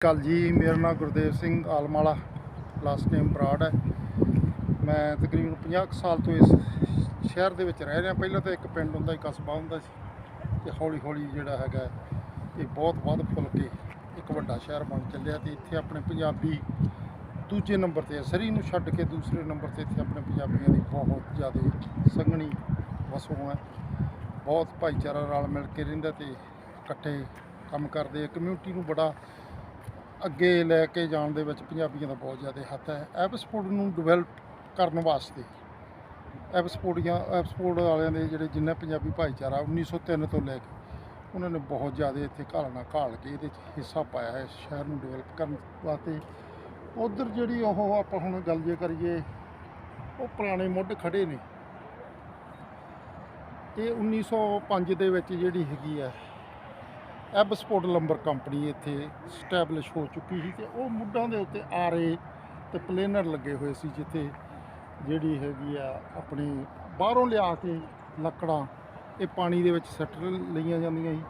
ਕੱਲ ਜੀ ਮੇਰਾ ਨਾਮ ਗੁਰਦੇਵ ਸਿੰਘ ਆਲਮਾਲਾ ਲਾਸਟ ਨੇਮ ਬਰਾੜ ਹੈ। ਮੈਂ ਤਕਰੀਬਨ 50 ਕੁ ਸਾਲ ਤੋਂ ਇਸ ਸ਼ਹਿਰ ਦੇ ਵਿੱਚ ਰਹਿ ਰਿਹਾ। ਪਹਿਲਾਂ ਤਾਂ ਇੱਕ ਪਿੰਡ ਹੁੰਦਾ ਸੀ, ਕਸਬਾ ਹੁੰਦਾ ਸੀ ਤੇ ਹੌਲੀ ਹੌਲੀ ਜਿਹੜਾ ਹੈਗਾ ਇਹ ਬਹੁਤ ਵੱਧ ਫੁੱਲ ਕੇ ਇੱਕ ਵੱਡਾ ਸ਼ਹਿਰ ਬਣ ਚੱਲਿਆ ਤੇ ਇੱਥੇ ਆਪਣੇ ਪੰਜਾਬੀ ਦੂਜੇ ਨੰਬਰ ਤੇ ਹੈ। ਸਰੀ ਨੂੰ ਛੱਡ ਕੇ ਦੂਸਰੇ ਨੰਬਰ ਤੇ ਇੱਥੇ ਆਪਣੇ ਪੰਜਾਬੀਆਂ ਦੀ ਬਹੁਤ ਜ਼ਿਆਦਾ ਸੰਘਣੀ ਵਸੋਂ ਹੈ। ਬਹੁਤ ਭਾਈਚਾਰਾ ਰਲ ਮਿਲ ਕੇ ਰਹਿੰਦਾ ਤੇ ਇਕੱਠੇ ਕੰਮ ਕਰਦੇ ਕਮਿਊਨਿਟੀ ਨੂੰ ਬੜਾ ਅੱਗੇ ਲੈ ਕੇ ਜਾਣ ਦੇ ਵਿੱਚ ਪੰਜਾਬੀਆਂ ਦਾ ਬਹੁਤ ਜ਼ਿਆਦਾ ਹੱਥ ਹੈ। ਐਪਸਪੋਰਟ ਨੂੰ ਡਿਵੈਲਪ ਕਰਨ ਵਾਸਤੇ ਐਪਸਪੋਰਟੀਆਂ ਐਪਸਪੋਰਟ ਵਾਲਿਆਂ ਦੇ ਜਿਹੜੇ ਜਿੰਨਾ ਪੰਜਾਬੀ ਭਾਈਚਾਰਾ 1903 ਤੋਂ ਲੈ ਕੇ ਉਹਨਾਂ ਨੇ ਬਹੁਤ ਜ਼ਿਆਦਾ ਇੱਥੇ ਘਾਲਣਾ ਘਾਲ ਕੇ ਇਹਦੇ 'ਚ ਹਿੱਸਾ ਪਾਇਆ ਹੈ ਸ਼ਹਿਰ ਨੂੰ ਡਿਵੈਲਪ ਕਰਨ ਵਾਸਤੇ। ਉਧਰ ਜਿਹੜੀ ਉਹ ਆਪਾਂ ਹੁਣ ਗੱਲ ਜੇ ਕਰੀਏ, ਉਹ ਪੁਰਾਣੇ ਮੁੱਢ ਖੜੇ ਨੇ। ਇਹ 1905 ਦੇ ਵਿੱਚ ਜਿਹੜੀ ਹੈਗੀ ਆ ਐਬਸਪੋਰਟ ਲੰਬਰ ਕੰਪਨੀ ਇੱਥੇ ਸਟੈਬਲਿਸ਼ ਹੋ ਚੁੱਕੀ ਸੀ ਤੇ ਉਹ ਮੁੱਢਾਂ ਦੇ ਉੱਤੇ ਆਰੇ ਤੇ ਪਲੇਨਰ ਲੱਗੇ ਹੋਏ ਸੀ ਜਿੱਥੇ ਜਿਹੜੀ ਹੈਗੀ ਆ ਆਪਣੇ ਬਾਹਰੋਂ ਲਿਆ ਕੇ ਲੱਕੜਾਂ, ਇਹ ਪਾਣੀ ਦੇ ਵਿੱਚ ਸੱਟ ਲਈਆਂ ਜਾਂਦੀਆਂ ਸੀ।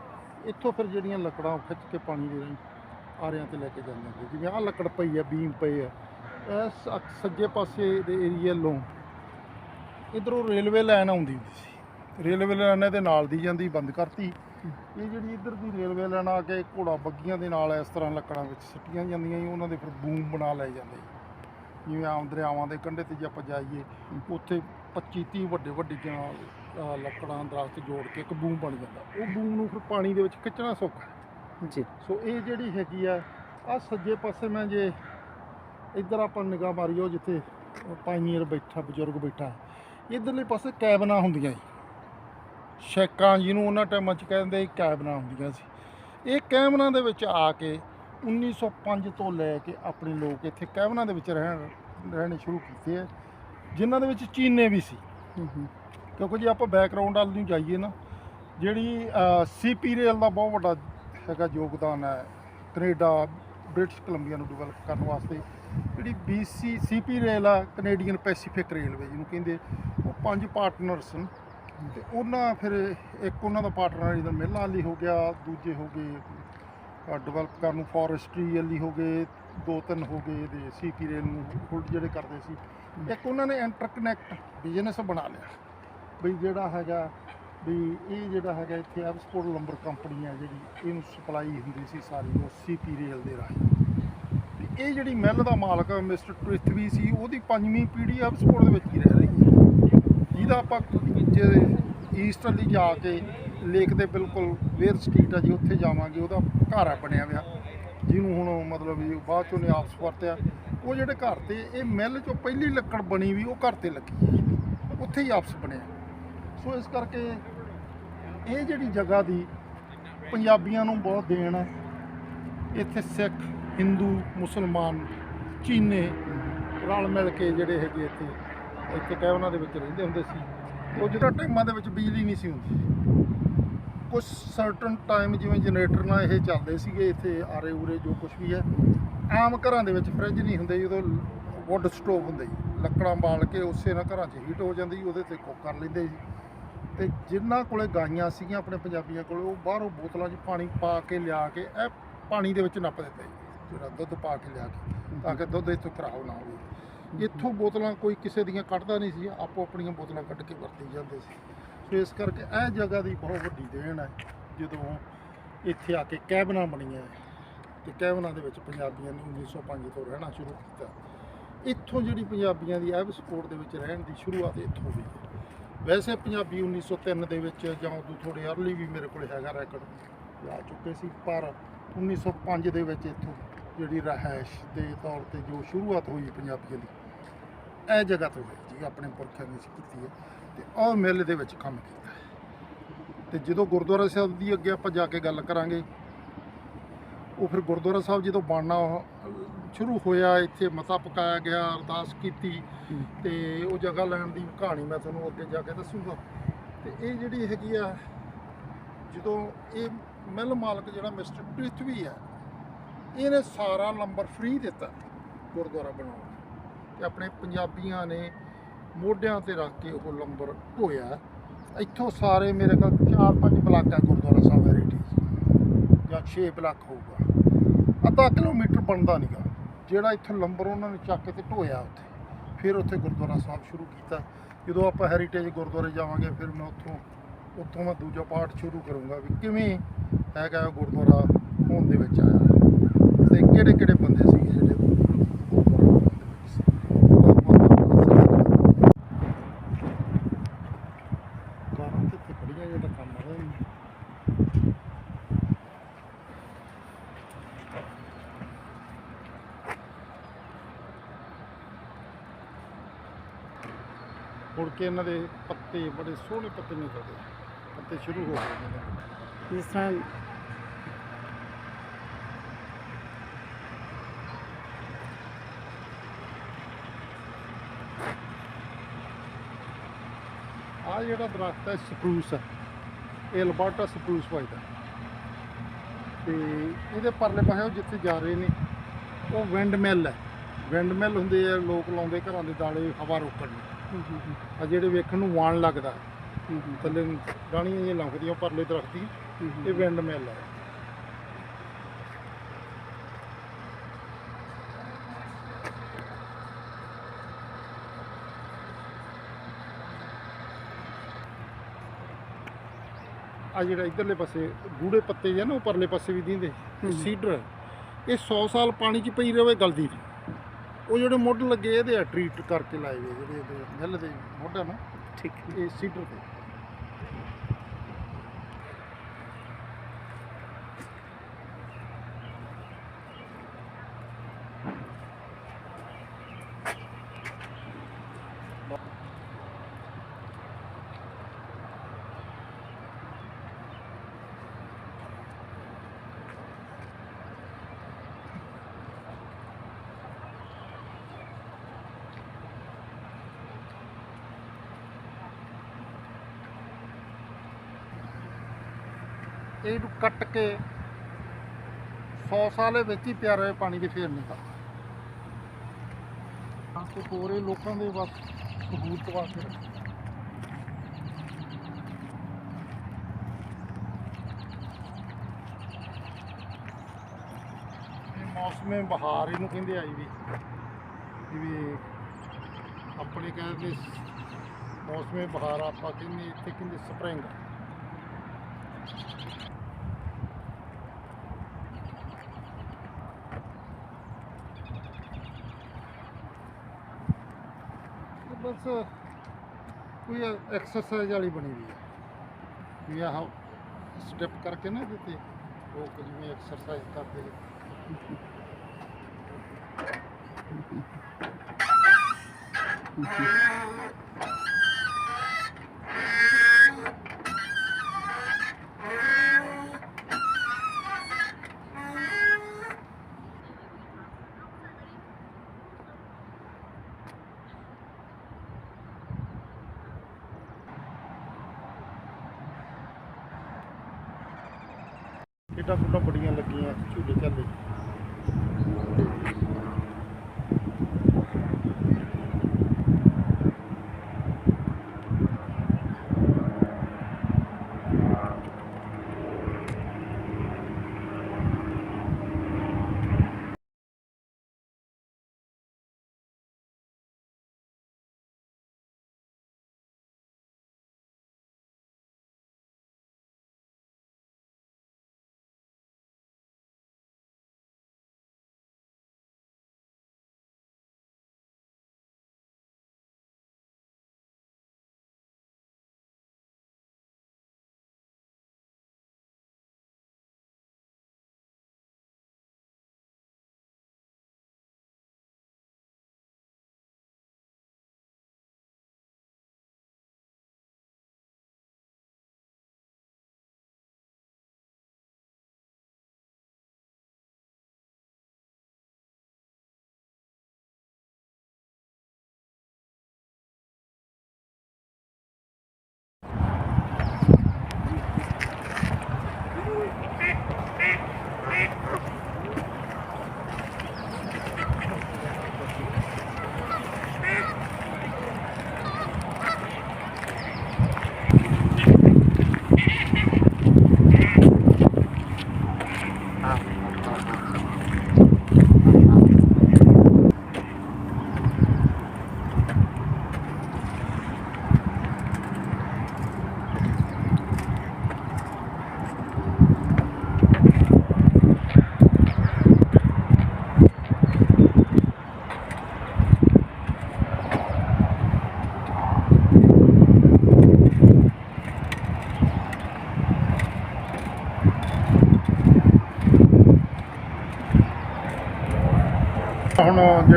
ਇੱਥੋਂ ਫਿਰ ਜਿਹੜੀਆਂ ਲੱਕੜਾਂ ਉਹ ਖਿੱਚ ਕੇ ਪਾਣੀ ਦੇ ਰਾਹੀਂ ਆਰਿਆਂ ਤੇ ਲੈ ਕੇ ਜਾਂਦੇ ਸੀ। ਜਿਵੇਂ ਆਹ ਲੱਕੜ ਪਈ ਆ, ਬੀਮ ਪਏ ਆ, ਇਸ ਅਕ- ਸੱਜੇ ਪਾਸੇ ਦੇ ਏਰੀਆ ਵੱਲੋਂ ਇਧਰੋਂ ਰੇਲਵੇ ਲਾਈਨ ਆਉਂਦੀ ਹੁੰਦੀ ਸੀ। ਰੇਲਵੇ ਲਾਈਨ ਦੇ ਨਾਲ ਦੀ ਜਾਂਦੀ, ਬੰਦ ਕਰਤੀ। ਇਹ ਜਿਹੜੀ ਇੱਧਰ ਦੀ ਰੇਲਵੇ ਲਾਈਨ ਆ ਕੇ ਘੋੜਾ ਬੱਗੀਆਂ ਦੇ ਨਾਲ ਇਸ ਤਰ੍ਹਾਂ ਲੱਕੜਾਂ ਵਿੱਚ ਸਿੱਟੀਆਂ ਜਾਂਦੀਆਂ ਸੀ ਉਹਨਾਂ ਦੇ ਫਿਰ ਬੂਮ ਬਣਾ ਲਏ ਜਾਂਦੇ। ਜਿਵੇਂ ਆਮ ਦਰਿਆਵਾਂ ਦੇ ਕੰਢੇ ਤੇ ਜੇ ਆਪਾਂ ਜਾਈਏ ਉੱਥੇ 25 30 ਵੱਡੇ ਵੱਡੇ ਜਾਂ ਅਹ ਲੱਕੜਾਂ ਦਰਖਤ ਜੋੜ ਕੇ ਇੱਕ ਬੂਮ ਬਣ ਜਾਂਦਾ ਉਹ ਬੂਮ ਨੂੰ ਫਿਰ ਪਾਣੀ ਦੇ ਵਿੱਚ ਖਿੱਚਣਾ ਸੌਖਾ ਹੈ। ਜੀ ਸੋ ਇਹ ਜਿਹੜੀ ਹੈਗੀ ਆ ਆ ਸੱਜੇ ਪਾਸੇ ਮੈਂ ਜੇ ਇੱਧਰ ਆਪਾਂ ਨਿਗਾਹ ਮਾਰੀਓ ਜਿੱਥੇ ਪਾਈਨੀਅਰ ਬੈਠਾ ਬਜ਼ੁਰਗ ਬੈਠਾ ਇਧਰਲੇ ਪਾਸੇ ਕੈਬਨਾਂ ਹੁੰਦੀਆਂ ਸੀ ਸ਼ੈਕਾਂ ਜਿਹਨੂੰ ਉਹਨਾਂ ਟਾਈਮਾਂ 'ਚ ਕਹਿੰਦੇ ਕੈਬਨਾਂ ਹੁੰਦੀਆਂ ਸੀ। ਇਹ ਕੈਬਨਾਂ ਦੇ ਵਿੱਚ ਆ ਕੇ 1905 ਤੋਂ ਲੈ ਕੇ ਆਪਣੇ ਲੋਕ ਇੱਥੇ ਕੈਬਨਾਂ ਦੇ ਵਿੱਚ ਰਹਿਣ ਰਹਿਣੇ ਸ਼ੁਰੂ ਕੀਤੇ ਆ ਜਿਨ੍ਹਾਂ ਦੇ ਵਿੱਚ ਚੀਨੇ ਵੀ ਸੀ। ਕਿਉਂਕਿ ਜੇ ਆਪਾਂ ਬੈਕਗ੍ਰਾਉਂਡ ਵੱਲ ਨੂੰ ਜਾਈਏ ਨਾ ਜਿਹੜੀ ਸੀਪੀ ਰੇਲ ਦਾ ਬਹੁਤ ਵੱਡਾ ਹੈਗਾ ਯੋਗਦਾਨ ਹੈ ਕੈਨੇਡਾ ਬ੍ਰਿਟਿਸ਼ ਕੋਲੰਬੀਆ ਨੂੰ ਡਿਵੈਲਪ ਕਰਨ ਵਾਸਤੇ ਜਿਹੜੀ BC ਸੀਪੀ ਰੇਲ ਆ ਕੈਨੇਡੀਅਨ ਪੈਸੀਫਿਕ ਰੇਲਵੇ ਜਿਹਨੂੰ ਕਹਿੰਦੇ ਉਹ ਪੰਜ ਪਾਰਟਨਰਸ ਨੇ। ਤੇ ਉਹਨਾਂ ਫਿਰ ਇੱਕ ਉਹਨਾਂ ਦਾ ਪਾਰਟਨਰ ਜਿਹਦਾ ਮਿਲਾਂ ਵਾਲੀ ਹੋ ਗਿਆ, ਦੂਜੇ ਹੋ ਗਏ ਡਿਵੈਲਪ ਕਰਨ ਨੂੰ ਫੋਰੈਸਟਰੀ ਵਾਲੀ ਹੋ ਗਏ, ਦੋ ਤਿੰਨ ਹੋ ਗਏ ਦੇ ਸੀਪੀ ਰੇਲ ਨੂੰ ਹੋਲਡ ਜਿਹੜੇ ਕਰਦੇ ਸੀ। ਇੱਕ ਉਹਨਾਂ ਨੇ ਇੰਟਰਕਨੈਕਟ ਬਿਜ਼ਨਸ ਬਣਾ ਲਿਆ। ਵੀ ਜਿਹੜਾ ਹੈਗਾ ਵੀ ਇਹ ਜਿਹੜਾ ਹੈਗਾ ਇੱਥੇ ਐਬਸਪੋਰਟ ਲੰਬਰ ਕੰਪਨੀ ਹੈ ਜਿਹੜੀ, ਇਹਨੂੰ ਸਪਲਾਈ ਹੁੰਦੀ ਸੀ ਸਾਰੀ ਉਹ ਸੀਪੀ ਰੇਲ ਦੇ ਰਾਹੀਂ। ਤੇ ਇਹ ਜਿਹੜੀ ਮਿੱਲ ਦਾ ਮਾਲਕ ਮਿਸਟਰ ਪ੍ਰਿਥਵੀ ਸੀ, ਉਹਦੀ ਪੰਜਵੀਂ ਪੀੜ੍ਹੀ ਐਬਸਪੋਰਟ ਦੇ ਵਿੱਚ ਹੀ ਰਹਿ ਆਪਾਂ ਜੇ ਈਸਟ ਜਾ ਕੇ ਲੇਕ ਦੇ ਬਿਲਕੁਲ ਵੇਅਰ ਸਟਰੀਟ ਆ ਜੀ, ਉੱਥੇ ਜਾਵਾਂਗੇ, ਉਹਦਾ ਘਰ ਆ ਬਣਿਆ ਹੋਇਆ। ਜਿਹਨੂੰ ਹੁਣ ਮਤਲਬ ਵੀ ਬਾਅਦ ਚੋਂ ਨੇ ਆਪਸ ਵਰਤਿਆ। ਉਹ ਜਿਹੜੇ ਘਰ ਤੇ, ਇਹ ਮਿੱਲ ਚੋਂ ਪਹਿਲੀ ਲੱਕੜ ਬਣੀ ਵੀ ਉਹ ਘਰ ਤੇ ਲੱਗੀ ਉੱਥੇ ਹੀ ਆਪਸ ਬਣਿਆ। ਸੋ ਇਸ ਕਰਕੇ ਇਹ ਜਿਹੜੀ ਜਗ੍ਹਾ ਦੀ ਪੰਜਾਬੀਆਂ ਨੂੰ ਬਹੁਤ ਦੇਣ ਹੈ। ਇੱਥੇ ਸਿੱਖ, ਹਿੰਦੂ, ਮੁਸਲਮਾਨ, ਚੀਨੇ ਰਲ ਮਿਲ ਕੇ ਜਿਹੜੇ ਹੈਗੇ ਇੱਥੇ ਇੱਥੇ ਕਹਿਵਨਾਂ ਦੇ ਵਿੱਚ ਰਹਿੰਦੇ ਹੁੰਦੇ ਸੀ। ਉਹ ਜਿਹੜਾ ਟਾਈਮਾਂ ਦੇ ਵਿੱਚ ਬਿਜਲੀ ਨਹੀਂ ਸੀ ਹੁੰਦੀ। ਕੁਝ ਸਰਟਨ ਟਾਈਮ ਜਿਵੇਂ ਜਨਰੇਟਰ ਨਾਲ ਇਹ ਚੱਲਦੇ ਸੀਗੇ, ਇੱਥੇ ਆਰੇ ਉਰੇ ਜੋ ਕੁਝ ਵੀ ਹੈ। ਆਮ ਘਰਾਂ ਦੇ ਵਿੱਚ ਫ੍ਰਿਜ ਨਹੀਂ ਹੁੰਦੇ, ਜਦੋਂ ਵੁੱਡ ਸਟੋਵ ਹੁੰਦੇ ਸੀ ਲੱਕੜਾਂ ਬਾਲ ਕੇ ਉਸੇ ਨਾਲ ਘਰਾਂ 'ਚ ਹੀਟ ਹੋ ਜਾਂਦੀ, ਉਹਦੇ ਤੇ ਕੁੱਕ ਕਰ ਲੈਂਦੇ ਸੀ ਤੇ ਜਿਨ੍ਹਾਂ ਕੋਲੇ ਗਾਈਆਂ ਸੀਗੀਆਂ ਆਪਣੇ ਪੰਜਾਬੀਆਂ ਕੋਲੇ, ਉਹ ਬਾਹਰੋਂ ਬੋਤਲਾਂ 'ਚ ਪਾਣੀ ਪਾ ਕੇ ਲਿਆ ਕੇ, ਇਹ ਪਾਣੀ ਦੇ ਵਿੱਚ ਨੱਪ ਦਿੰਦੇ ਸੀ ਜਿਹੜਾ ਦੁੱਧ ਪਾ ਕੇ ਲਿਆ ਕੇ, ਤਾਂ ਕਿ ਦੁੱਧ ਇੱਥੋਂ ਖਰਾਬ ਨਾ ਹੋਵੇ। ਇੱਥੋਂ ਬੋਤਲਾਂ ਕੋਈ ਕਿਸੇ ਦੀਆਂ ਕੱਢਦਾ ਨਹੀਂ ਸੀ, ਆਪੋ ਆਪਣੀਆਂ ਬੋਤਲਾਂ ਕੱਢ ਕੇ ਵਰਤੀ ਜਾਂਦੇ ਸੀ। ਸੋ ਇਸ ਕਰਕੇ ਇਹ ਜਗ੍ਹਾ ਦੀ ਬਹੁਤ ਵੱਡੀ ਦੇਣ ਹੈ, ਜਦੋਂ ਇੱਥੇ ਆ ਕੇ ਕੈਬਨਾਂ ਬਣੀਆਂ ਤੇ ਕੈਬਨਾਂ ਦੇ ਵਿੱਚ ਪੰਜਾਬੀਆਂ ਨੇ 1905 ਤੋਂ ਰਹਿਣਾ ਸ਼ੁਰੂ ਕੀਤਾ। ਇੱਥੋਂ ਜਿਹੜੀ ਪੰਜਾਬੀਆਂ ਦੀ ਐਬ ਸਪੋਰਟ ਦੇ ਵਿੱਚ ਰਹਿਣ ਦੀ ਸ਼ੁਰੂਆਤ ਇੱਥੋਂ ਹੋਈ ਵੈਸੇ ਪੰਜਾਬੀ 1903 ਦੇ ਵਿੱਚ ਜਾਂ ਉਦੋਂ ਥੋੜੇ ਅਰਲੀ ਵੀ ਮੇਰੇ ਕੋਲ ਹੈਗਾ ਰੈਕਡ ਆ ਚੁੱਕੇ ਸੀ, ਪਰ 1905 ਦੇ ਵਿੱਚ ਇੱਥੋਂ ਜਿਹੜੀ ਰਹਾਇਸ਼ ਦੇ ਤੌਰ ਤੇ ਜੋ ਸ਼ੁਰੂਆਤ ਹੋਈ ਪੰਜਾਬੀਆਂ ਦੀ ਇਹ ਜਗ੍ਹਾ ਤੋਂ ਹੋਈ ਜੀ ਆਪਣੇ ਪੁਰਖਿਆਂ ਨੇ ਕੀਤੀ ਹੈ ਤੇ ਉਹ ਮਿੱਲ ਦੇ ਵਿੱਚ ਕੰਮ ਕੀਤਾ ਹੈ। ਤੇ ਜਦੋਂ ਗੁਰਦੁਆਰਾ ਸਾਹਿਬ ਦੀ ਅੱਗੇ ਆਪਾਂ ਜਾ ਕੇ ਗੱਲ ਕਰਾਂਗੇ ਉਹ ਫਿਰ ਗੁਰਦੁਆਰਾ ਸਾਹਿਬ ਜਦੋਂ ਬਣਨਾ ਸ਼ੁਰੂ ਹੋਇਆ ਇੱਥੇ ਮਤਾ ਪਕਾਇਆ ਗਿਆ ਅਰਦਾਸ ਕੀਤੀ ਤੇ ਉਹ ਜਗ੍ਹਾ ਲੈਣ ਦੀ ਕਹਾਣੀ ਮੈਂ ਤੁਹਾਨੂੰ ਅੱਗੇ ਜਾ ਕੇ ਦੱਸੂਗਾ ਤੇ ਇਹ ਜਿਹੜੀ ਹੈਗੀ ਆ ਜਦੋਂ ਇਹ ਮਿਲ ਮਾਲਕ ਜਿਹੜਾ ਮਿਸਟਰ ਪ੍ਰਿਥਵੀ ਹੈ ਇਹਨੇ ਸਾਰਾ ਨੰਬਰ ਫ੍ਰੀ ਦਿੱਤਾ ਗੁਰਦੁਆਰਾ ਬਣਾਉਣ। ਤੇ ਆਪਣੇ ਪੰਜਾਬੀਆਂ ਨੇ ਮੋਢਿਆਂ ਤੇ ਰੱਖ ਕੇ ਉਹ ਲੰਬਰ ਢੋਇਆ। ਇੱਥੋਂ ਸਾਰੇ ਮੇਰੇ ਕੋਲ 4-5 ਬਲਾਕ ਹੈ ਗੁਰਦੁਆਰਾ ਸਾਹਿਬ ਹੈਰੀਟੇਜ ਜਾਂ 6 ਬਲਾਕ ਹੋਊਗਾ। ਅੱਧਾ ਕਿਲੋਮੀਟਰ ਬਣਦਾ ਨਹੀਂਗਾ ਜਿਹੜਾ ਇੱਥੋਂ ਲੰਬਰ ਉਹਨਾਂ ਨੇ ਚੱਕ ਕੇ ਤੇ ਢੋਇਆ ਉੱਥੇ, ਫਿਰ ਉੱਥੇ ਗੁਰਦੁਆਰਾ ਸਾਹਿਬ ਸ਼ੁਰੂ ਕੀਤਾ। ਜਦੋਂ ਆਪਾਂ ਹੈਰੀਟੇਜ ਗੁਰਦੁਆਰੇ ਜਾਵਾਂਗੇ, ਫਿਰ ਮੈਂ ਉੱਥੋਂ ਉੱਥੋਂ ਮੈਂ ਦੂਜਾ ਪਾਠ ਸ਼ੁਰੂ ਕਰੂੰਗਾ ਵੀ ਕਿਵੇਂ ਹੈਗਾ ਇਹ ਗੁਰਦੁਆਰਾ ਹੋਣ ਦੇ ਵਿੱਚ ਆਇਆ। ਤੇ ਕਿਹੜੇ ਕਿਹੜੇ ਬੰਦੇ ਸੀਗੇ ਜਿਹੜੇ ਗੁਰਦੁਆਰਾ ਹੋਣ ਦੇ ਵਿੱਚ ਸੀ ਬਹੁਤ ਬਹੁਤ ਧੰਨਵਾਦ ਸਤਿ ਸ਼੍ਰੀ ਅਕਾਲ ਕਾਰਾਂ ਤੇ ਇੱਥੇ ਖੜੀਆਂ ਜਿਹੜਾ ਕੰਮ ਆ ਰਿਹਾ ਇਹਨੂੰ। ਕੇ ਇਹਨਾਂ ਦੇ ਪੱਤੇ ਬੜੇ ਸੋਹਣੇ ਪੱਤੇ ਨਿਕਲਦੇ ਪੱਤੇ ਸ਼ੁਰੂ ਹੋ ਗਏ ਜਿਸ ਤਰ੍ਹਾਂ ਆ ਜਿਹੜਾ ਦਰਖਤ ਹੈ ਸਪਰੂਸ ਹੈ। ਇਹ ਅਲਬਰਟਾ ਸਪਰੂਸ ਵੱਜਦਾ ਤੇ ਇਹਦੇ ਪਰਲੇ ਪਾਸੇ ਉਹ ਜਿੱਥੇ ਜਾ ਰਹੇ ਨੇ ਉਹ ਵਿੰਡ ਮਿਲ ਹੈ। ਵਿੰਡ ਮਿਲ ਹੁੰਦੇ ਆ ਲੋਕ ਲਾਉਂਦੇ ਘਰਾਂ ਦੇ ਦਾਲੇ ਹਵਾ ਰੋਕਣ ਨੂੰ। ਆ ਜਿਹੜੇ ਵੇਖਣ ਨੂੰ ਵਾਣ ਲੱਗਦਾ। ਥੱਲੇ ਡਾਣੀਆਂ ਜਿਹੀਆਂ ਲੰਘਦੀਆਂ ਪਰਲੇ ਦਰਖਤ ਦੀ। ਇਹ ਵਿੰਡ ਮਿਲ ਹੈ ਆ ਜਿਹੜਾ ਇਧਰਲੇ ਪਾਸੇ ਗੂੜੇ ਪੱਤੇ ਜਿਹੇ ਨਾ ਉਹ ਪਰਲੇ ਪਾਸੇ ਵੀ ਦਿੰਦੇ। ਸੀਡਰ ਇਹ 100 ਸਾਲ ਪਾਣੀ 'ਚ ਪਈ ਰਵੇ ਗਲਦੀ ਨਹੀਂ ਉਹ ਜਿਹੜੇ ਮੁੱਢ ਲੱਗੇ ਇਹਦੇ ਆ ਟ੍ਰੀਟ ਕਰਕੇ ਲਾਏ ਜਿਹੜੇ ਇਹਦੇ ਮਿੱਲ ਦੇ ਮੁੱਢ ਆ ਨਾ ਠੀਕ ਇਹ ਸੀਡਰ ਦੇ। ਇਹਨੂੰ ਕੱਟ ਕੇ 100 ਸਾਲ ਵਿੱਚ ਹੀ ਪਿਆ ਹੋਏ ਪਾਣੀ ਦੇ ਫੇਰ ਨਹੀਂ ਕਰਦਾ ਤੇ ਕੋਰੇ ਲੋਕਾਂ ਦੇ ਬਸ ਸਹੂਲਤ ਵਾਸਤੇ ਰੱਖਿਆ। ਮੌਸਮੇ ਬਹਾਰ ਇਹਨੂੰ ਕਹਿੰਦੇ ਆਈ ਵੀ ਜਿਵੇਂ ਆਪਣੇ ਕਹਿੰਦੇ ਮੌਸਮੇ ਬਹਾਰ ਆਪਾਂ ਕਹਿੰਦੇ, ਇੱਥੇ ਕਹਿੰਦੇ ਸਪਰਿੰਗ ਇਹ ਬਸ ਕੋਈ ਐਕਸਰਸਾਈਜ਼ ਵਾਲੀ ਬਣੀ ਹੋਈ ਹੈ। ਵੀ ਆਹ ਸਟੈਪ ਕਰਕੇ ਨਾ ਦਿੱਤੇ ਲੋਕ ਜਿਵੇਂ ਐਕਸਰਸਾਈਜ਼ ਕਰਦੇ ਨੇ। ਕਿੱਡਾ ਕੁੱਡਾ ਬੜੀਆਂ ਲੱਗੀਆਂ ਝੂਲੇ ਝਾਲੇ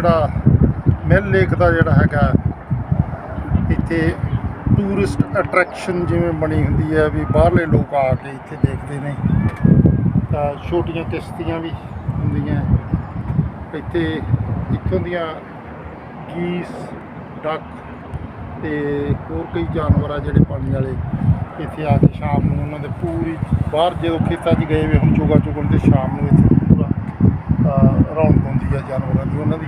ਜਿਹੜਾ ਮਿਲ ਲੇਕ ਦਾ ਜਿਹੜਾ ਹੈਗਾ, ਇੱਥੇ ਟੂਰਿਸਟ ਅਟਰੈਕਸ਼ਨ ਜਿਵੇਂ ਬਣੀ ਹੁੰਦੀ ਹੈ ਵੀ ਬਾਹਰਲੇ ਲੋਕ ਆ ਕੇ ਇੱਥੇ ਦੇਖਦੇ ਨੇ। ਤਾਂ ਛੋਟੀਆਂ ਕਿਸ਼ਤੀਆਂ ਵੀ ਹੁੰਦੀਆਂ। ਇੱਥੇ ਇੱਥੋਂ ਦੀਆਂ ਗੀਸ ਡੱਕ ਤੇ ਹੋਰ ਕਈ ਜਾਨਵਰ ਆ ਜਿਹੜੇ ਪਾਣੀ ਵਾਲੇ ਇੱਥੇ ਆ ਕੇ ਸ਼ਾਮ ਨੂੰ ਉਹਨਾਂ ਦੇ ਪੂਰੀ, ਬਾਹਰ ਜਦੋਂ ਖੇਤਾਂ 'ਚ ਗਏ ਵੇ, ਹੁਣ ਚੋਗਾ ਚੁਗਣ ਤੇ ਸ਼ਾਮ ਨੂੰ ਇੱਥੇ ਪੂਰਾ ਰੌਣਕ ਹੁੰਦੀ ਆ ਜਾਨਵਰਾਂ ਦੀ, ਉਹਨਾਂ ਦੀ।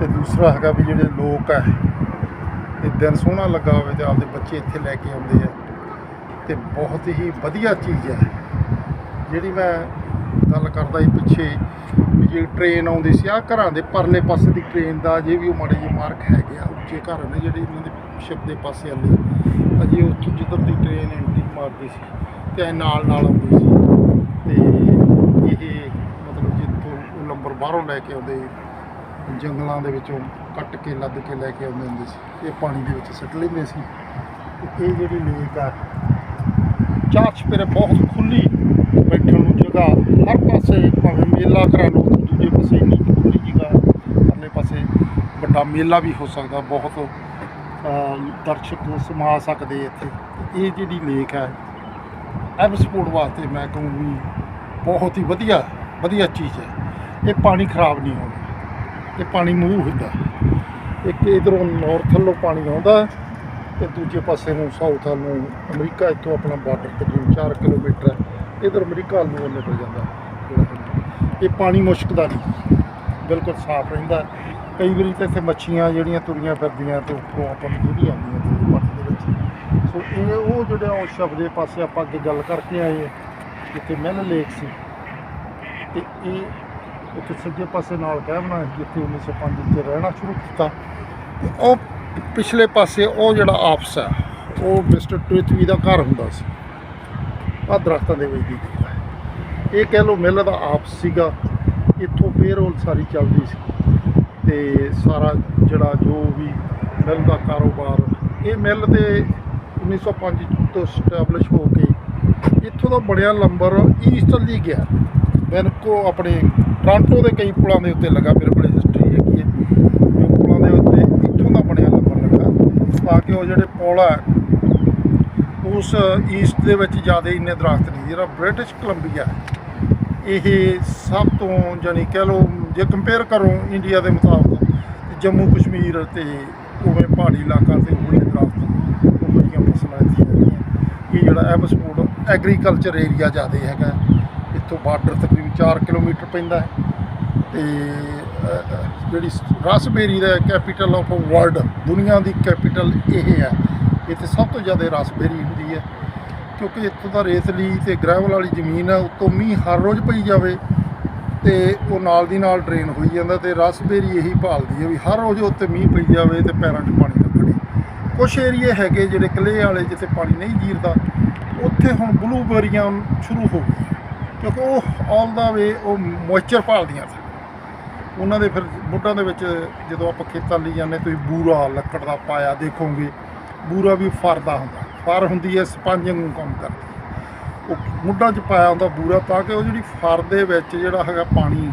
ਤੇ ਦੂਸਰਾ ਹੈਗਾ ਵੀ ਜਿਹੜੇ ਲੋਕ ਆ, ਇਹ ਦਿਨ ਸੋਹਣਾ ਲੱਗਾ ਹੋਵੇ ਤੇ ਆਪਦੇ ਬੱਚੇ ਇੱਥੇ ਲੈ ਕੇ ਆਉਂਦੇ ਆ। ਤੇ ਬਹੁਤ ਹੀ ਵਧੀਆ ਚੀਜ਼ ਹੈ ਜਿਹੜੀ ਮੈਂ ਗੱਲ ਕਰਦਾ ਸੀ ਪਿੱਛੇ, ਵੀ ਜਿਹੜੀ ਟ੍ਰੇਨ ਆਉਂਦੀ ਸੀ ਆ ਘਰਾਂ ਦੇ ਪਰਲੇ ਪਾਸੇ ਦੀ ਟ੍ਰੇਨ ਦਾ ਅਜੇ ਵੀ ਉਹ ਮਾੜੇ ਜਿਹੇ ਮਾਰਕ ਹੈਗੇ ਆ, ਉੱਚੇ ਘਰ ਨੇ ਜਿਹੜੇ ਇਹਨਾਂ ਦੇ ਸ਼ਿਪ ਦੇ ਪਾਸੇ ਵਾਲੇ। ਅਜੇ ਉੱਥੋਂ ਜਿੱਧਰ ਦੀ ਟ੍ਰੇਨ ਐਂਟਰੀ ਮਾਰਦੀ ਸੀ, ਤੇ ਐਂ ਨਾਲ ਨਾਲ ਆਉਂਦੀ ਸੀ ਤੇ ਇਹ ਮਤਲਬ ਜਿੱਥੋਂ ਉਹ ਨੰਬਰ ਬਾਹਰੋਂ ਲੈ ਕੇ ਆਉਂਦੇ ਜੰਗਲਾਂ ਦੇ ਵਿੱਚੋਂ ਕੱਟ ਕੇ, ਲੱਦ ਕੇ ਲੈ ਕੇ ਆਉਂਦੇ ਹੁੰਦੇ ਸੀ। ਇਹ ਪਾਣੀ ਦੇ ਵਿੱਚ ਸੁੱਟ ਲੈਂਦੇ ਸੀ। ਤੇ ਇਹ ਜਿਹੜੀ ਲੇਕ ਆ ਚਾਰ ਚਪੇਰੇ ਬਹੁਤ ਖੁੱਲੀ ਬੈਠਣ ਨੂੰ ਜਗ੍ਹਾ। ਹਰ ਪਾਸੇ ਭਾਵੇਂ ਮੇਲਾ ਕਰਾ ਲਓ, ਦੂਜੇ ਪਾਸੇ ਇੰਨੀ ਖੁੱਲੀ ਜਗ੍ਹਾ। ਪਰਲੇ ਪਾਸੇ ਵੱਡਾ ਮੇਲਾ ਵੀ ਹੋ ਸਕਦਾ, ਬਹੁਤ ਦਰਸ਼ਕ ਸਮਾ ਸਕਦੇ ਇੱਥੇ। ਇਹ ਜਿਹੜੀ ਲੇਕ ਹੈ ਐਬ ਸਪੋਰਟ ਵਾਸਤੇ ਮੈਂ ਕਹੂੰ ਵੀ ਬਹੁਤ ਹੀ ਵਧੀਆ ਵਧੀਆ ਚੀਜ਼ ਹੈ। ਇਹ ਪਾਣੀ ਖਰਾਬ ਨਹੀਂ ਹੋਣਾ ਇਹ ਪਾਣੀ ਮੂਵ ਹੁੰਦਾ। ਇੱਕ ਇਧਰੋਂ ਨਾਰਥ ਵੱਲੋਂ ਪਾਣੀ ਆਉਂਦਾ ਤੇ ਦੂਜੇ ਪਾਸੇ ਨੂੰ ਸਾਊਥ ਵੱਲ ਨੂੰ ਅਮਰੀਕਾ, ਇੱਥੋਂ ਆਪਣਾ ਬਾਰਡਰ ਤਕਰੀਬਨ 4 ਕਿਲੋਮੀਟਰ ਹੈ। ਇਧਰ ਅਮਰੀਕਾ ਵੱਲ ਨੂੰ ਨਿਕਲ ਜਾਂਦਾ ਜਿਹੜਾ ਇਹ ਪਾਣੀ ਮੁਸ਼ਕਦਾ ਨਹੀਂ। ਬਿਲਕੁਲ ਸਾਫ਼ ਰਹਿੰਦਾ। ਕਈ ਵਾਰੀ ਤਾਂ ਇੱਥੇ ਮੱਛੀਆਂ ਜਿਹੜੀਆਂ ਤੁਰੀਆਂ ਫਿਰਦੀਆਂ ਤੇ ਉੱਪਰੋਂ ਆਪਾਂ ਨੂੰ ਜਿਹੜੀ ਆਉਂਦੀਆਂ ਤੇ ਪਾਣੀ ਦੇ ਵਿੱਚ। ਸੋ ਇਹ ਉਹ ਜਿਹੜਾ ਉਹ ਸ਼ਬਦ ਦੇ ਪਾਸੇ ਆਪਾਂ ਅੱਗੇ ਗੱਲ ਕਰਕੇ ਆਏ ਜਿੱਥੇ ਮੈਨ ਲੇਕ ਸੀ। ਤੇ ਇਹ ਉੱਥੇ ਸੱਜੇ ਪਾਸੇ ਨਾਲ ਕਹਿਣਾ ਜਿੱਥੇ 1905 ਵਿੱਚ ਰਹਿਣਾ ਸ਼ੁਰੂ ਕੀਤਾ। ਤੇ ਉਹ ਪਿਛਲੇ ਪਾਸੇ ਉਹ ਜਿਹੜਾ ਆਪਸ ਹੈ ਉਹ ਮਿਸਟਰ ਟ੍ਰਿਥਵੀ ਦਾ ਘਰ ਹੁੰਦਾ ਸੀ। ਆ ਦਰਖਤਾਂ ਦੇ ਵਿੱਚ ਦੀ ਦਿਖਦਾ ਇਹ ਕਹਿ ਲਓ ਮਿੱਲ ਦਾ ਆਪਸ ਸੀਗਾ। ਇੱਥੋਂ ਫੇਰ ਉਹ ਸਾਰੀ ਚੱਲਦੀ ਸੀ। ਤੇ ਸਾਰਾ ਜਿਹੜਾ ਜੋ ਵੀ ਮਿੱਲ ਦਾ ਕਾਰੋਬਾਰ, ਇਹ ਮਿੱਲ ਦੇ 1905 ਤੋਂ ਸਟੈਬਲਿਸ਼ ਹੋ ਕੇ ਇੱਥੋਂ ਦਾ ਬੜਿਆ ਲੰਬਰ ਈਸਟ ਗਿਆ। ਗਿਆ ਬੈਨਕੋ ਆਪਣੇ ਟ੍ਰਾਂਟੋ ਦੇ ਕਈ ਪੁਲਾਂ ਦੇ ਉੱਤੇ ਲੱਗਾ, ਮੇਰੇ ਕੋਲ ਹਿਸਟਰੀ ਹੈਗੀ ਹੈ। ਉਹ ਪੁਲਾਂ ਦੇ ਉੱਤੇ ਇੱਥੋਂ ਦਾ ਬਣਿਆ ਲੱਭਣ ਲੱਗਾ। ਤਾਂ ਕਿ ਉਹ ਜਿਹੜੇ ਪੁਲ ਹੈ ਉਸ ਈਸਟ ਦੇ ਵਿੱਚ ਜ਼ਿਆਦਾ ਇੰਨੇ ਦਰਖਤ ਨਹੀਂ। ਜਿਹੜਾ ਬ੍ਰਿਟਿਸ਼ ਕੋਲੰਬੀਆ ਇਹ ਸਭ ਤੋਂ ਜਾਨੀ ਕਹਿ ਲਓ, ਜੇ ਕੰਪੇਅਰ ਕਰੋ ਇੰਡੀਆ ਦੇ ਮੁਤਾਬਕ ਜੰਮੂ ਕਸ਼ਮੀਰ ਤੇ ਉਵੇਂ ਪਹਾੜੀ ਇਲਾਕਾ ਤੇ ਉਹੀ ਦਰਖਤ ਉਹ ਫਸਲਾਂ ਇੱਥੇ ਹੈਗੀਆਂ। ਇਹ ਜਿਹੜਾ ਐਬਸਪੋਰਟ ਐਗਰੀਕਲਚਰ ਏਰੀਆ ਜ਼ਿਆਦਾ ਹੈਗਾ। ਇੱਥੋਂ ਬਾਰਡਰ ਤਕਰੀਬਨ 4 ਕਿਲੋਮੀਟਰ ਪੈਂਦਾ ਹੈ। ਤੇ ਜਿਹੜੀ ਰਸਬੇਰੀ ਦਾ ਕੈਪੀਟਲ ਆਫ ਵਰਲਡ, ਦੁਨੀਆ ਦੀ ਕੈਪੀਟਲ ਇਹ ਹੈ। ਇੱਥੇ ਸਭ ਤੋਂ ਜ਼ਿਆਦਾ ਰਸਬੇਰੀ ਹੁੰਦੀ ਹੈ। ਕਿਉਂਕਿ ਇੱਥੋਂ ਦਾ ਰੇਤਲੀ ਤੇ ਗ੍ਰੈਵਲ ਵਾਲੀ ਜ਼ਮੀਨ ਹੈ, ਉੱਤੋਂ ਮੀਂਹ ਹਰ ਰੋਜ਼ ਪਈ ਜਾਵੇ ਤੇ ਉਹ ਨਾਲ ਦੀ ਨਾਲ ਡਰੇਨ ਹੋਈ ਜਾਂਦਾ ਤੇ ਰਸਬੇਰੀ ਇਹੀ ਭਾਲਦੀ ਹੈ ਵੀ ਹਰ ਰੋਜ਼ ਉੱਤੇ ਮੀਂਹ ਪਈ ਜਾਵੇ ਤੇ ਪੈਰਾਂ 'ਚ ਪਾਣੀ ਨਾ ਖੜੇ। ਕੁਝ ਏਰੀਏ ਹੈਗੇ ਜਿਹੜੇ ਕਲੇ ਵਾਲੇ ਜਿੱਥੇ ਪਾਣੀ ਨਹੀਂ ਜੀਰਦਾ, ਉੱਥੇ ਹੁਣ ਬਲੂਬੇਰੀਆਂ ਸ਼ੁਰੂ ਹੋ ਗਈਆਂ। ਕਿਉਂਕਿ ਉਹ ਆਲ ਦਾ ਵੇ ਉਹ ਮੋਇਸਚਰ ਭਾਲਦੀਆਂ ਸੀ ਉਹਨਾਂ ਦੇ ਫਿਰ ਮੁੱਢਾਂ ਦੇ ਵਿੱਚ ਜਦੋਂ ਆਪਾਂ ਖੇਤਾਂ ਲਈ ਜਾਂਦੇ, ਤੁਸੀਂ ਬੂਰਾ, ਲੱਕੜ ਦਾ ਪਾਇਆ ਦੇਖੋਗੇ, ਬੂਰਾ ਵੀ ਫਰਦਾ ਹੁੰਦਾ। ਫਰ ਹੁੰਦੀ ਹੈ, ਸਪੰਜ ਨੂੰ ਕੰਮ ਕਰਦੀ ਉਹ ਮੁੱਢਾਂ 'ਚ ਪਾਇਆ ਹੁੰਦਾ ਬੂਰਾ ਤਾਂ ਕਿ ਉਹ ਜਿਹੜੀ ਫਰ ਦੇ ਵਿੱਚ ਜਿਹੜਾ ਹੈਗਾ ਪਾਣੀ,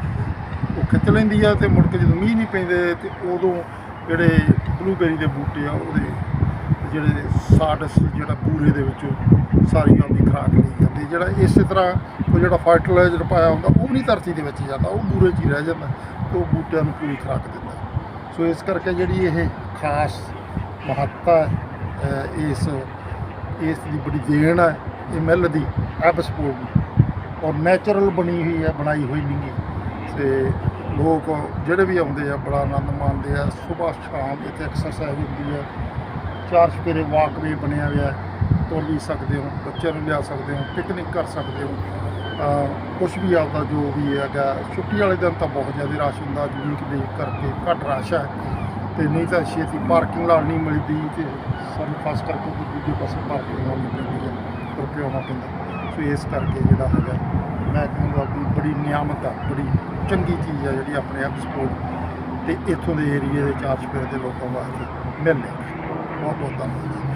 ਉਹ ਖਿੱਚ ਲੈਂਦੀ ਆ ਤੇ ਮੁੜ ਕੇ ਜਦੋਂ ਮੀਂਹ ਨਹੀਂ ਪੈਂਦੇ ਤੇ ਉਦੋਂ ਜਿਹੜੇ ਬਲੂਬੇਰੀ ਦੇ ਬੂਟੇ ਆ, ਉਹਦੇ ਜਿਹੜੇ ਸਾਡਸ ਜਿਹੜਾ ਬੂਰੇ ਦੇ ਵਿੱਚ ਸਾਰੀ ਆਪਦੀ ਖੁਰਾਕ ਲਈ ਜਾਂਦੀ ਜਿਹੜਾ ਇਸੇ ਤਰ੍ਹਾਂ ਉਹ ਜਿਹੜਾ ਫਰਟੀਲਾਈਜ਼ਰ ਪਾਇਆ ਹੁੰਦਾ ਉਹ ਵੀ ਨਹੀਂ ਧਰਤੀ ਦੇ ਵਿੱਚ ਜਾਂਦਾ ਉਹ ਬੂਰੇ 'ਚ ਹੀ ਰਹਿ ਜਾਂਦਾ ਤੇ ਉਹ ਬੂਟਿਆਂ ਨੂੰ ਪੂਰੀ ਖੁਰਾਕ ਦਿੰਦਾ। ਸੋ ਇਸ ਕਰਕੇ ਜਿਹੜੀ ਇਹ ਖਾਸ ਮਹੱਤਤਾ ਹੈ, ਇਸ ਇਸ ਦੀ ਬੜੀ ਦੇਣ ਹੈ ਇਹ ਮਿੱਲ ਦੀ ਐਬਸਪੋਰਟ ਦੀ। ਔਰ ਨੈਚੁਰਲ ਬਣੀ ਹੋਈ ਹੈ ਬਣਾਈ ਹੋਈ ਨਹੀਂ ਗੀ। ਤੇ ਲੋਕ ਜਿਹੜੇ ਵੀ ਆਉਂਦੇ ਆ ਬੜਾ ਆਨੰਦ ਮਾਣਦੇ ਆ। ਸਵੇਰ ਸ਼ਾਮ ਇੱਥੇ ਐਕਸਰਸਾਈਜ਼ ਹੁੰਦੀ ਹੈ। ਚਾਰ ਸਪੇਰੇ ਵਾਕਵੇ ਬਣਿਆ ਹੋਇਆ ਹੈ। ਤੁਰ ਵੀ ਸਕਦੇ ਹੋ, ਬੱਚਿਆਂ ਨੂੰ ਲਿਆ ਸਕਦੇ ਹੋ ਪਿਕਨਿਕ ਕਰ ਸਕਦੇ ਹੋ। ਕੁਝ ਵੀ ਆਪਦਾ ਜੋ ਵੀ ਹੈਗਾ, ਛੁੱਟੀ ਵਾਲੇ ਦਿਨ ਤਾਂ ਬਹੁਤ ਜ਼ਿਆਦਾ ਰਸ਼ ਹੁੰਦਾ ਵੀਕ ਦੇ ਕਰਕੇ ਘੱਟ ਰਸ਼ ਹੈ। ਤੇ ਨਹੀਂ ਤਾਂ ਛੇਤੀ ਪਾਰਕਿੰਗ ਲਾਉਣ ਨਹੀਂ ਮਿਲਦੀ ਤੇ ਸਾਨੂੰ ਖਾਸ ਕਰਕੇ ਦੂਜੇ ਪਾਸੇ ਪਾਰਕਿੰਗ ਲਾਉਣੀ ਪੈਂਦੀ ਹੈ, ਤੁਰ ਕੇ ਆਉਣਾ ਪੈਂਦਾ। ਸੋ ਇਸ ਕਰਕੇ ਜਿਹੜਾ ਹੈਗਾ, ਮੈਂ ਕਹੂੰਗਾ ਵੀ ਬੜੀ ਨਿਆਮਤ ਆ, ਬੜੀ ਚੰਗੀ ਚੀਜ਼ ਆ ਜਿਹੜੀ ਆਪਣੇ ਆਪ ਸਪੋਰਟ ਤੇ ਇੱਥੋਂ ਦੇ ਏਰੀਏ ਦੇ ਚਾਰ ਚਪੇਰੇ ਦੇ ਲੋਕਾਂ ਵਾਸਤੇ ਮਿਲ ਰਹੀ ਬਹੁਤ ਬਹੁਤ ਧੰਨਵਾਦ।